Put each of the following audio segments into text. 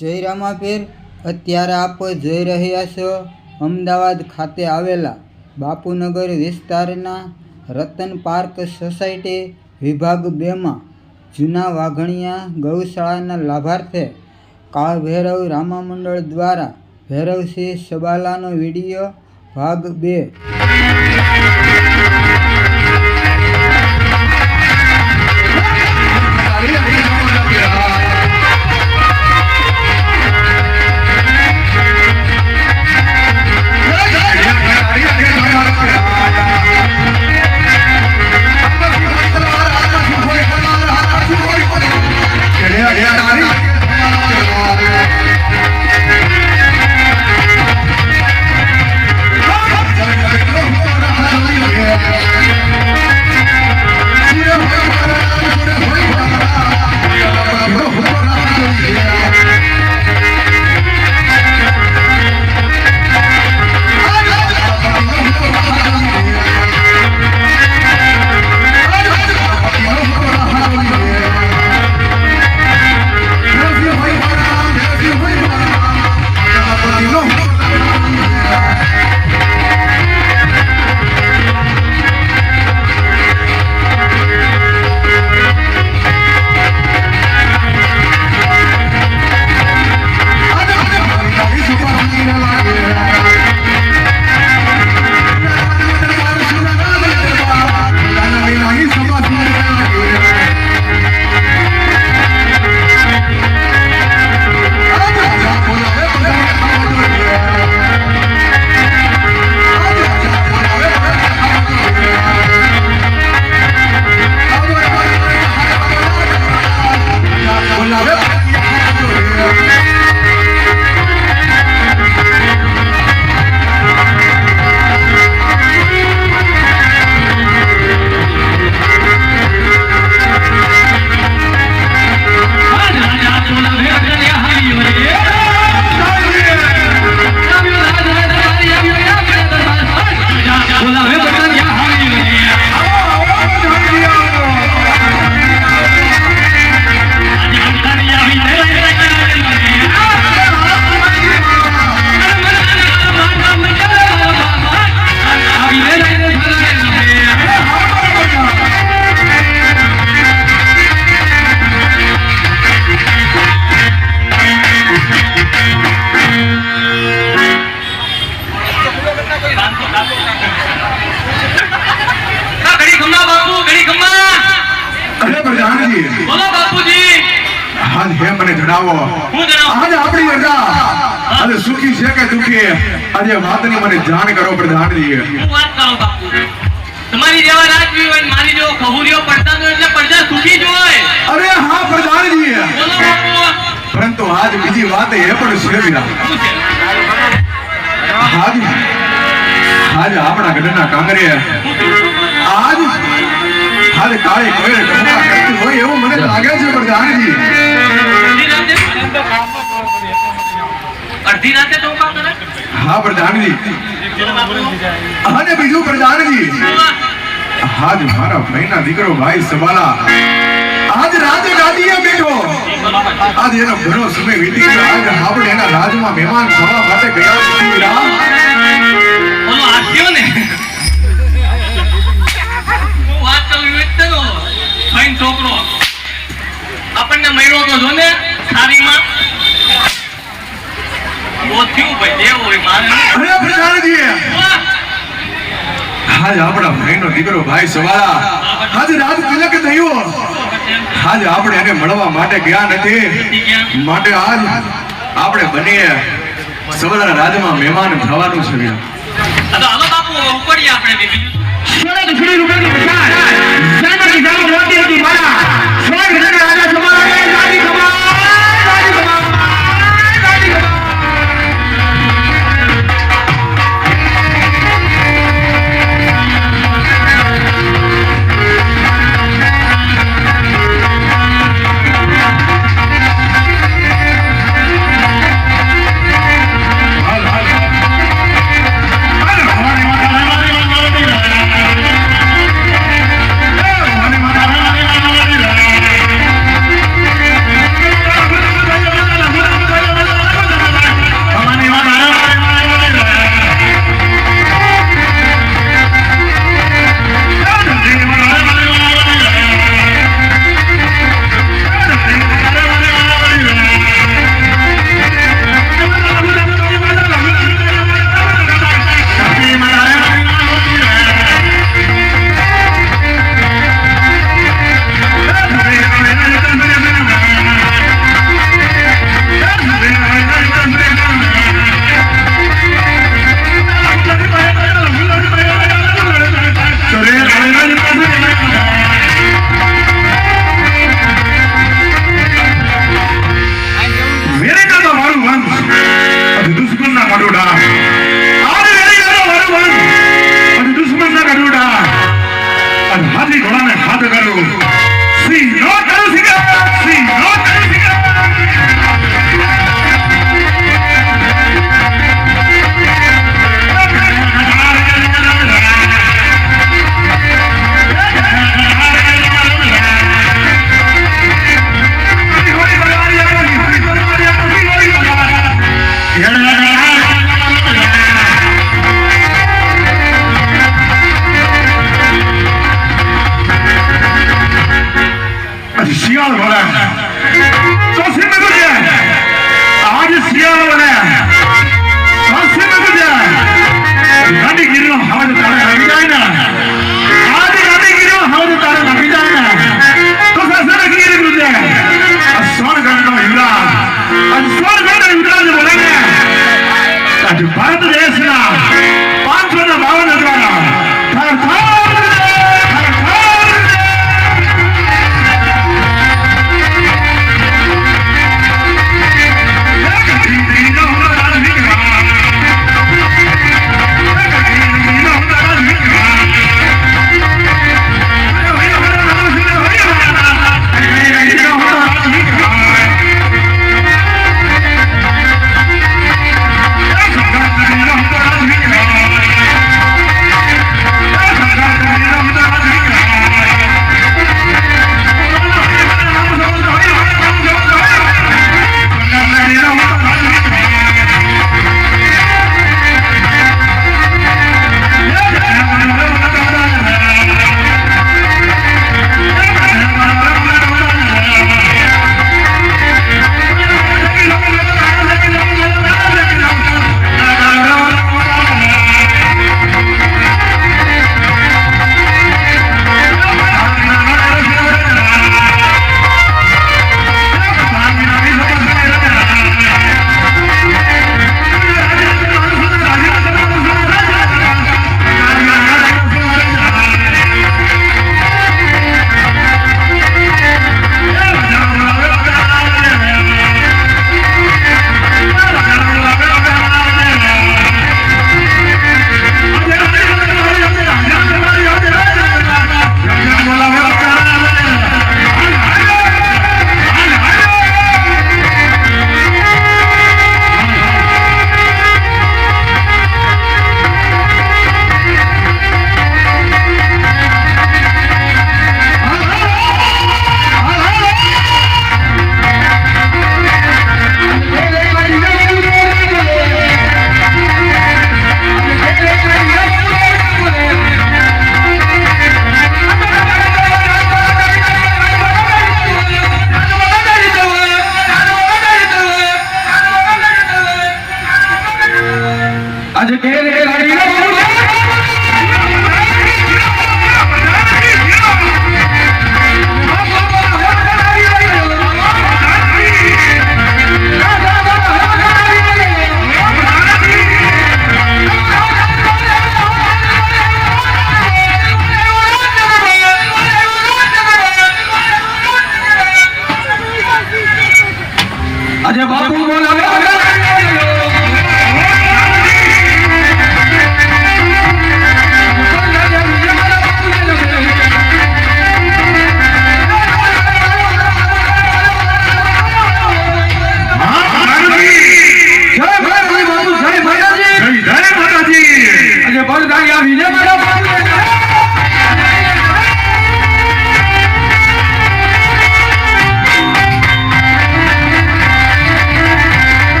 જય રામાપીર અત્યારે આપ જોઈ રહ્યા છો અમદાવાદ ખાતે આવેલા બાપુનગર વિસ્તારના રતન પાર્ક સોસાયટી વિભાગ બેમાં જૂના વાઘણિયા ગૌશાળાના લાભાર્થે કાળ ભૈરવ રામા મંડળ દ્વારા ભૈરવસિંહ સબાલાનો વીડિયો ભાગ બે. જણાવો. આજે આપણી રજા આજે સુખી છે કે દુખી આજે વાતની મને જાણ કરો પ્રધાનજી હું વાત કરો બાપુ. તમારી જેવા રાજવી હોય મારી જેવો ખહુરીઓ પડતા હોય એટલે પ્રજા સુખી જ હોય. અરે હા પ્રધાનજી પરંતુ આજ બીજી વાત એ પણ છે? વીરા આજ આજ આપણા ગઢના કાંગરે આજ આજ કાળી કરતી હોય એવું મને લાગે છે પ્રધાનજી અડધી રાતે ટોકા કરે. હા પ્રધાનજી. અને બીજું પ્રધાનજી. આજ મારા ભાઈના દીકરો ભાઈ સવાલા. આજ રાજ ગાદીએ બેઠો. આજ એનો ઘણો સમય વીતી ગયો. આજ આપણે એના રાજમાં મહેમાન થવા માટે ગયા છીએ. ને. હું વાત કરું ભાઈ છોકરો. આપણને મળ્યો તો જો ને થાળીમાં બહુ થયું ભાઈ દેવ હોય મારે અરે પ્રધાનજી વાહ! આજ આપણા ભાઈનો દીકરો ભાઈ સવાલા આજ રાજ તિલક થયો. આજ આપણે એને મળવા માટે ગયા નથી. માટે આજ આપણે બનીએ સવારના રાજમાં મહેમાન થવાનું છે. આ બાપુ આપણે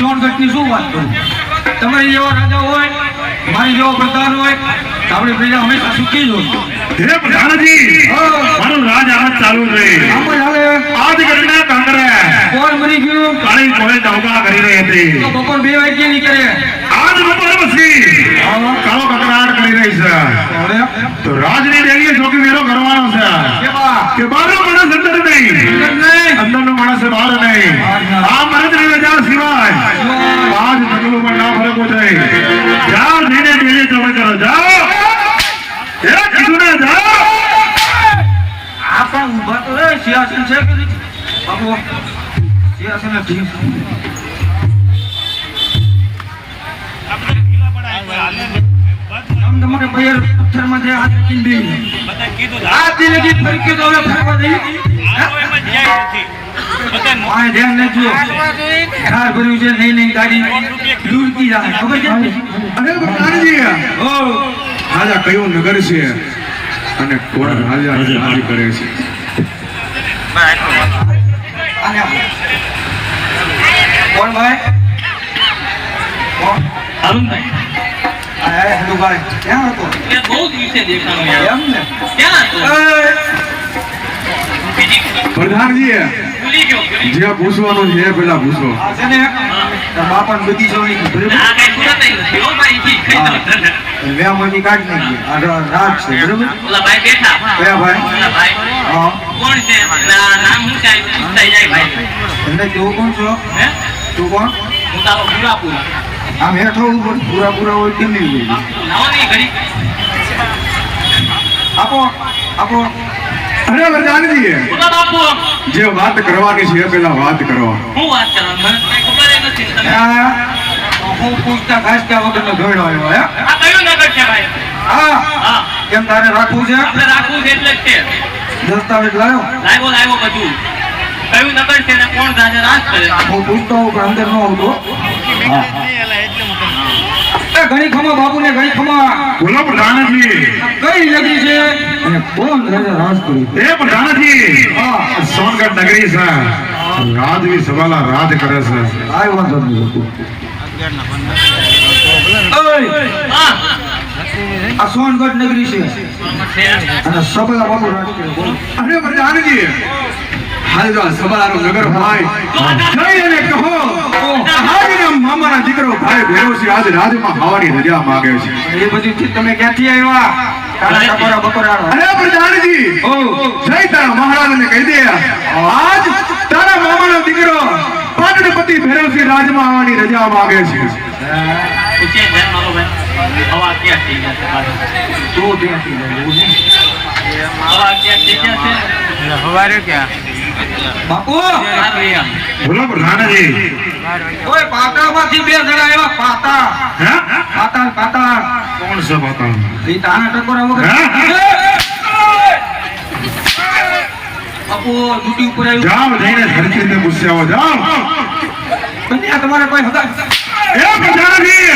સોનગઢની શું વાત કરું? તમારી જેવા રાજા હોય મારી જેવો પ્રધાન હોય આપણી પ્રજા હંમેશા સુખી જ હોય. હે પ્રધાનજી મારું રાજ આજ ચાલુ રહે આમ હાલે. આજ ઘટના કાંગરે કોણ મરી ગયું? કાળી કોઈ નૌકા કરી રહી હતી. બપોર બે વાગ્યે નીકળે. આજ કાળો કકડાટ કરી રહી છે. તો રાજની ડેરીએ જોકી વેરો કરવાનો છે. કે બહારનો માણસ અંદર નહીં. નહીં. અંદરનો માણસ બહાર નહીં. આ મરદ રજા સિવાય આજ જંગલોમાં ના ફરકો જાય જાઓ જઈને કરો. જાઓ. એ કીધું ને જાઓ. આ પણ તો સિંહાસન છે કે નહીં? સિંહાસન ઠીક આમ તમારે પથ્થરમાં જે હાથ રાખીને કીધું આ દિલગી ફરી કે દોરે ફરવા દઈ આ ધ્યાન રાખજો. કાર ભર્યું છે નહીં નહીં ગાડી. લૂંટી જાય. ખબર છે? અરે પ્રધાનજી ઓ રાજા કયું નગર છે? અને કોણ રાજા રાજ. કરે છે? કોણ ભાઈ? કોણ? અરુણભાઈ. પ્રધાનજી ભૂલી ગયો ભૂલી જે પૂછવાનું છે એ પેલા પૂછો છે ને બધી તને. વ્યામાંથી કાઢી નાખીએ આ રા- રાજ છે બરાબર? કયા ભાઈ? કોણ છે? નામ શું છે ભાઈ. એમને તું કોણ છો? તું કોણ? હું તારો પૂરા પૂરા આમ હેઠો ઉપર પૂરા પૂરા હોય ને ઘડી. આપો આપો. અરે બોલો જે વાત કરવાની છે પેલા વાત કરો. હું વાત કરવાનું મને કઈ ખબર ય નથી. તમે આ હું પૂછતા ખાસતા વગરનો દોડ્યો આવ્યો હે? આ કયું નગર છે ભાઈ? હા. હા. કેમ તારે રાખવું છે? આપણે રાખવું છે એટલે જ છે. દસ્તાવેજ લાવ્યો લાવ્યો લાવ્યો બધું. કયું નગર છે ને કોણ રાજા રાજ કરે? હું પૂછતો અંદર ન આવતો. ઘણી ખમા બાપુ ને ઘણી ખમા. બોલો પ્રધાનજી કઈ નગરી છે? અને કોણ રાજા રાજ એ પ્રધાનજી સોનગઢ નગરી છે. રાજવી સવાલા રાજ કરે છે. કાંઈ વાંધો નહીં. બાપુ ઓય, હા આ સોનગઢ નગરી છે. અને સબલા બાપુ રાજ. અરે પ્રધાનજી હાલ જો આ નગર ભાઈ જઈ અને કહો. ભાઈ ભેરોસી આજ રાજમાં ખાવાની રજા માંગે છે. એ બધી ચીજ તમે ક્યાંથી આવ્યા. અરે પ્રધાનજી જય તારા મહારાજને કહી દે. આજ તારા મામાનો દીકરો પાટણપતિ ભેરવસિંહ રાજમાં આવવાની રજા માંગે છે. હવા ક્યાં? બાપુ બોલો પ્રધાનજી ઓય પાતાળમાંથી બે જણા આવ્યા પાતા હે પાતાળ પાતાળ કોણ છે બતા એ તાના ટકોરા વગર બાપુ ડ્યુટી ઉપર આવ્યું જાઓ જઈને ધરતીને પૂછી આવો જાઓ કન્યા તમારે કોઈ હતા એ પ્રધાનજી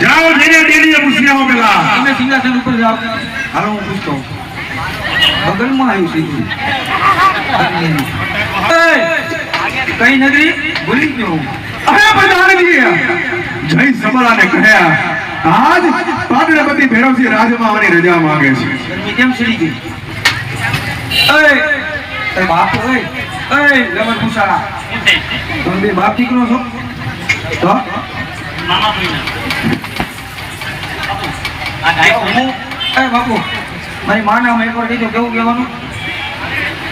જાઓ જઈને ડેલીએ પૂછી આવો પેલા તમે સિંહાસન ઉપર જાઓ હાલો હું પૂછતો. બગલમાં આવ્યું સીધું કઈ નથી ભૂલી ગયો. અરે પ્રધાનજી જય સબલાને કહ્યા આજ પાટણપતિ ભેરવસિંહ રાજમાં રજા માંગે છે ગરમી કેમ સડી ગઈ એ બાપુ ભૂસાળા. શું થાય છે? તમે બાપ દીકરો છો તો મામા ભાઈના. આ ગાય હું એ બાપુ મારી માના મેં એકવાર કીધું કેવું કહેવાનું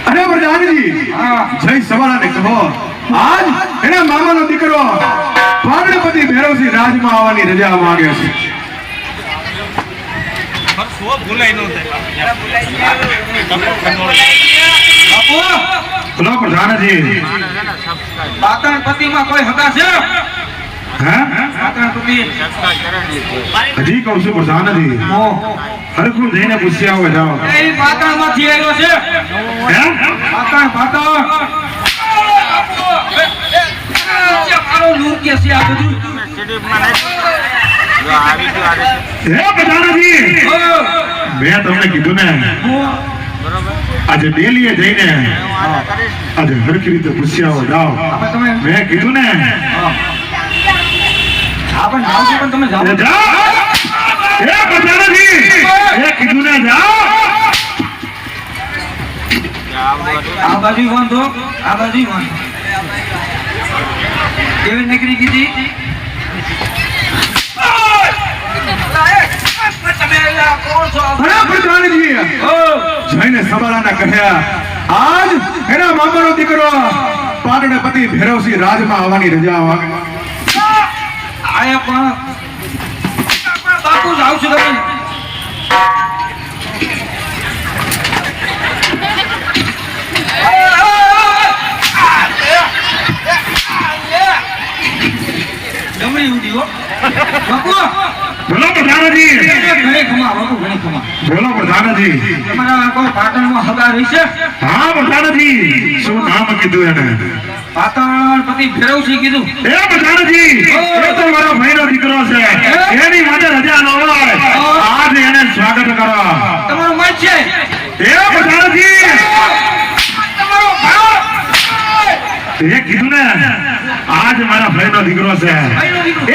અરે પ્રધાનજી હા જય સવાલાને કહો. આજ એના મામાનો દીકરો પાગણપતિ ભૈરવસિંહ રાજમાં આવવાની રજા માંગે છે. બાપુ બોલો પ્રધાનજી પાટણ પતિમાં કોઈ હતા છે? હજી કહું છું પૂછતા નથી. હરખું જઈને પૂછ્યા હોય જાઓ. પાટણમાંથી આવ્યો છે. મેં તમને કીધું ને. આજે ડેલીએ જઈને આજે હરખી રીતે પૂછ્યા હોય જાઓ. મેં કીધું ને. હા પણ છો પણ તમે જાઓ. એ જાઓ નથી એ કીધું ને જાઓ આ બાજુ વાંધો આ બાજુ વાંધો. કેવી નીકળી કીધી જઈને સવાલાના કહ્યા આજ એના મામાનો દીકરો ભૈરવસિંહ રાજમાં આવવાની રજા પણ બાપુ જ આવશું તમે જમણી ઊંધી હો બાપુ બોલો પ્રધાનજી હગા રહી છે હા પ્રધાનજી શું નામ કીધું એને પાટણ પતિ ફેરવશી કીધું. એ પ્રધાનજી એ તો મારો ભાઈનો દીકરો છે. એની માટે રજા ન હોય. આજ એને સ્વાગત કરો. તમારું મત છે. એ પ્રધાનજી તમારો ભાવ. એ કીધું ને આજ મારા ભાઈનો દીકરો છે.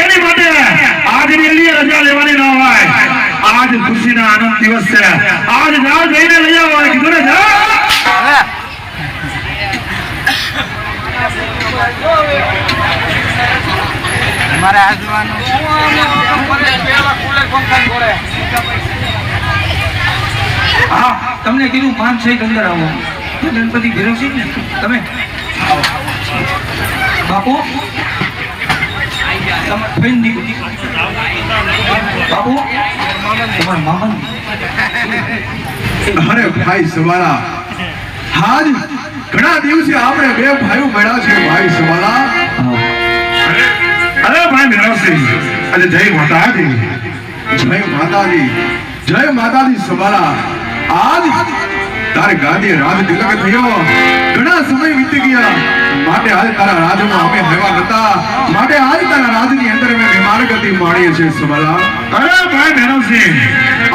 એની માટે આજની લીએ રજા લેવાની ન હોય. આજ ખુશીના આનંદ દિવસ છે. આજ જાઓ જઈને લઈ આવો. કીધું ને જાઓ હા તમને કીધું પાંચ છ અંદર આવો. ગણપતિ ભેરવશી ને તમે? આવો. બાપુ? તમાર ફઈન દીકરી. બાપુ? તમારા મામા અરે ભાઈ સવાલા આજ ઘણા દિવસે આપણે બે ભાઈઓ મળ્યા છે ભાઈ સવાલા અરે ભાઈ મેરવસિંહ અને જય માતાજી. જય માતાજી. જય માતાજી સવાલા આજ તારે ગાદી રાજ તિલક થયો. ઘણા સમય વીતી ગયા. માટે આજ તારા રાજમાં અમે હેવા નતા માટે આજ તારા રાજની અંદર અમે માર્ગતિ ગતિ માણીએ છીએ સવાલા અરે ભાઈ મેરવસિંહ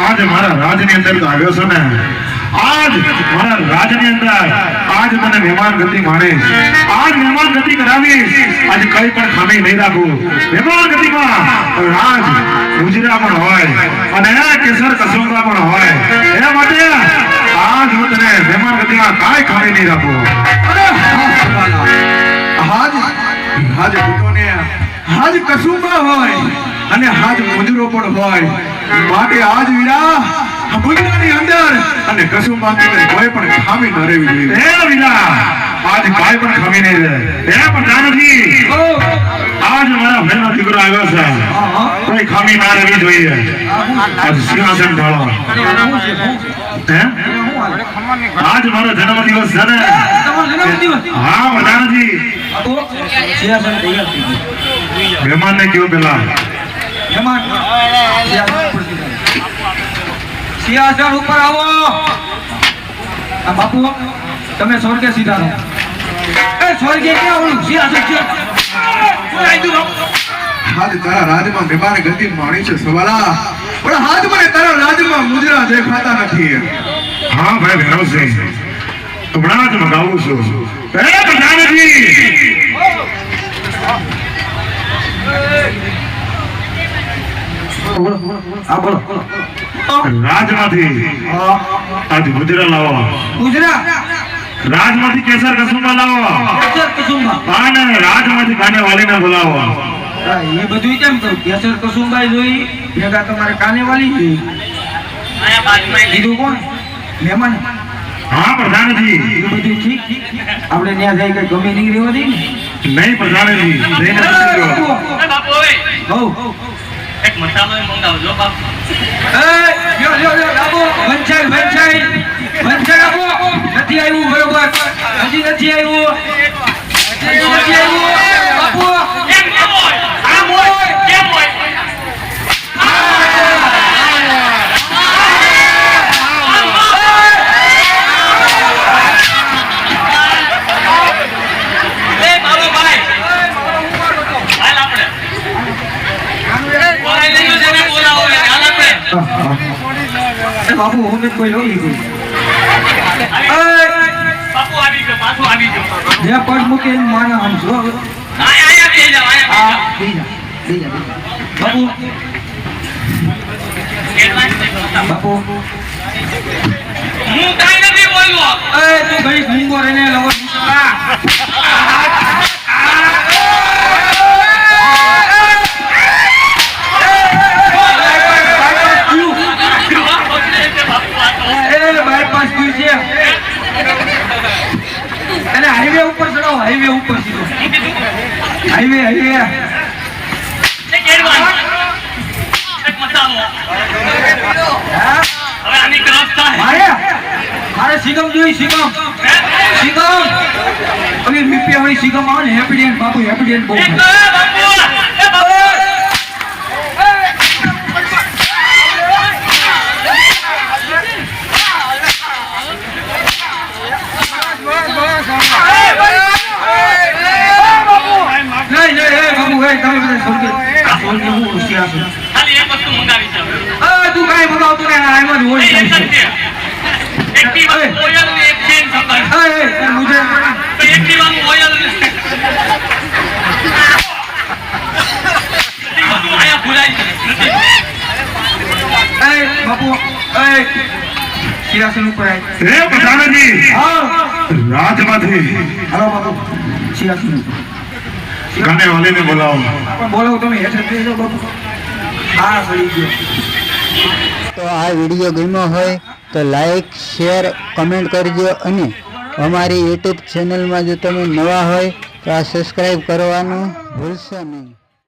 આજ મારા રાજની અંદર તો આવ્યો છે ને. આજ મારા રાજની અંદર આજ મને મહેમાન ગતિ માણે આજ મહેમાન ગતિ કરાવી આજ કઈ પણ ખામી નહીં રાખું. મહેમાન ગતિમાં રાજ ગુજરા પણ હોય અને કેસર કસુંબા પણ હોય. એ માટે આજ હું તને મહેમાન ગતિમાં કાંઈ ખામી નહીં રાખું. આજ હાજ ભૂતોને આજ કસુંબા હોય અને આજ મજૂરો પણ હોય. માટે આજ વીરા મુજરાની અંદર અને કસુંબાની અંદર કોઈ પણ ખામી ન રહેવી જોઈએ. એ વિલા આજ કાંઈ પણ ખામી નહીં રહે. એ પણ નાનજી આજ મારા ભાઈનો દીકરો આવ્યો છે. હા હા કોઈ ખામી ના રહેવી જોઈએ. આજ સિંહાસન ઢાળો. હે? આજ મારો જન્મદિવસ છે ને. હા તૈયાર થઈ મહેમાનને કયો પેલા? મહેમાન સિંહાસન ઉપર સીધા. સિંહાસન ઉપર આવો આ બાપુ તમે સ્વર્ગે સીધા રહો એ સ્વર્ગે ક્યાં ઓલું સિંહાસન છે. હાજ તારા રાજમાં મહેમાન ગતિ માણી છે સવાલા પણ હાથ મને તારા રાજમાં મુજરા દેખાતા નથી હા ભાઈ ભૈરવસિંહ હમણાં જ મગાવું છું એ પ્રધાનજી આ બોલો બોલો બોલો રાજમાંથી આજ મુજરા લાવો। ગુજરાત રાજમાંથી કેસર કસુંબા લાવો। કેસર કસુંબા? અને રાજમાંથી કાને વાલીને બોલાવો। એ બધું કેમ કરું? કેસર કસુંબા જોઈ ભેગા તમારે કાનેવાલી જોઈ આયા બાજુમાં કીધું કોણ? મહેમાન? હા પ્રધાનજી એ બધું ઠીક? આપણે ત્યાં જઈ કઈ ગમે નહીં રહેવા દઈએ ને? નહીં પ્રધાનજી જઈને. બાપુ, હઉ. એક મસાલો મંગાવજો બાપુ। નથી આવ્યું બરોબર. હજી નથી આવ્યું. હજી નથી આવ્યું. બાપુ કેમ કેમ હોય આમ હોય કેમ હોય એ મારો ભાઈ હાલ આપણે બોલાઈ લેજો જેને બોલાવો એને. હાલ આપણે એ બાપુ હું કોઈ લોહી લીધું. બાપુ આવી ગયો પાછું આવી ગયો જે પગ મૂકે એનું માના આમ જો. આયા આયા બેહી આયા બેહી જા, જા, બાપુ. જાઓ એડવાન્સ નહીં કરતા. બાપુ. હું કાંઈ નથી બોલ્યો એ તું ઘડીક મૂંગો રહીને લવર મૂકતા. થયું છે. અને હાઈવે ઉપર ચડાવો હાઈવે ઉપર સીધો હાઈવે હાઈવે મારે? સિગમ જોઈ સિગમ સિગમ હવે રૂપિયા વાળી સિગમ આવે ને હેપીડેન્ટ બાપુ હેપીડેન્ટ એક ખાય. બાપુ એ બાપુ નહીં નહીં એ બાપુ એ તમે બધા સ્વર્ગે આ સ્વર્ગે હું હોશિયાર છું. ખાલી એક વસ્તુ મંગાવી છે આ તું કાંઈ મંગાવતું નહીં આ એમાં જ હોય એક જ છે. એક દીવાનું ઓઇલ ને એક ચેન સંભાળ. એ, એ, એ મુજે તો એક દીવાનું ઓઇલ ને આયા ભૂલાય એ બાપુ એ. સિંહાસન ઉપર આય. હે પ્રધાનજી. હા. રાજમાંથી. હાલો બાપુ. ઉપર. ગાને વાલીને બોલાવો. બોલાવો તમે હેઠળ બાપુ. હા સહી ગયો. તો આ વીડિયો ગમ્યો હોય તો લાઈક શેર કમેન્ટ કરજો અને અમારી યુટ્યુબ ચેનલમાં જો તમે નવા હોય તો આ સબસ્ક્રાઈબ કરવાનું ભૂલશો નહીં.